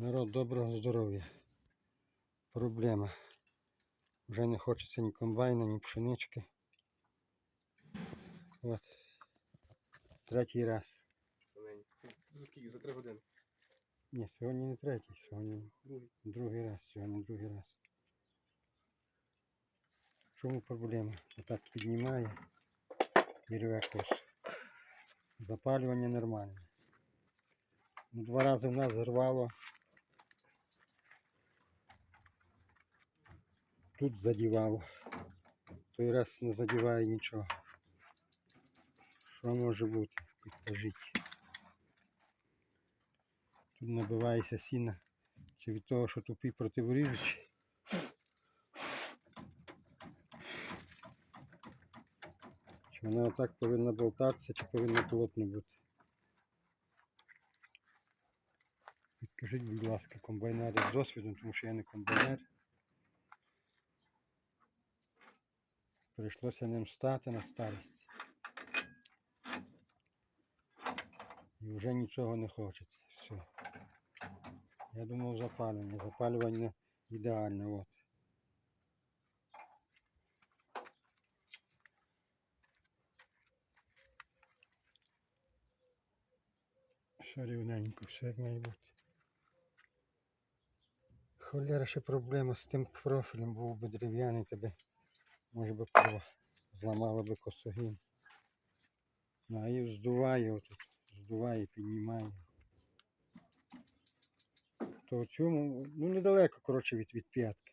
Народ, доброго здоров'я. Проблема. Вже не хочеться ні комбайна, ні пшенички. От. Третій раз. За скільки? За три години. Ні, сьогодні не третій, сьогодні Другий. другий раз, сьогодні другий раз. Чому проблема? Отак піднімає і рве косу. Запалювання нормальне. Ну, Два рази в нас зірвало. Тут задівало. Той раз не задіває нічого. Що може бути? Підкажіть. Тут набивається сіна. Чи від того, що тупі противоріжучі. Чи вона отак повинна болтатися, чи повинна плотно бути? Підкажіть, будь ласка, комбайнери з досвідом, тому що я не комбайнер. Прийшлося ним стати на старість. І вже нічого не хочеться. Все. Я думав запалювання. Запалювання ідеальне. От. Все рівненько, все як має бути. Холера ще проблема з тим профілем, був би дерев'яний тебе. Може би порва. Зламало би косогін. Ну, а її здуває отут. Здуває, піднімає. То в цьому, ну недалеко, коротше, від, від п'ятки.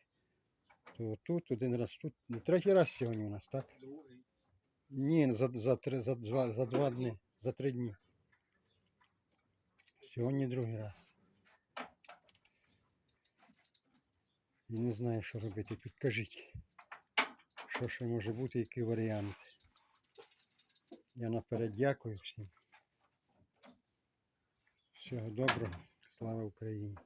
То тут, один раз тут. Ну, третій раз сьогодні у нас, так? Другий. Ні, за, за, три, за, два, за два дні, за три дні. Сьогодні другий раз. І не знаю, що робити. Підкажіть. Що ще може бути, які варіанти. Я наперед дякую всім. Всього доброго. Слава Україні.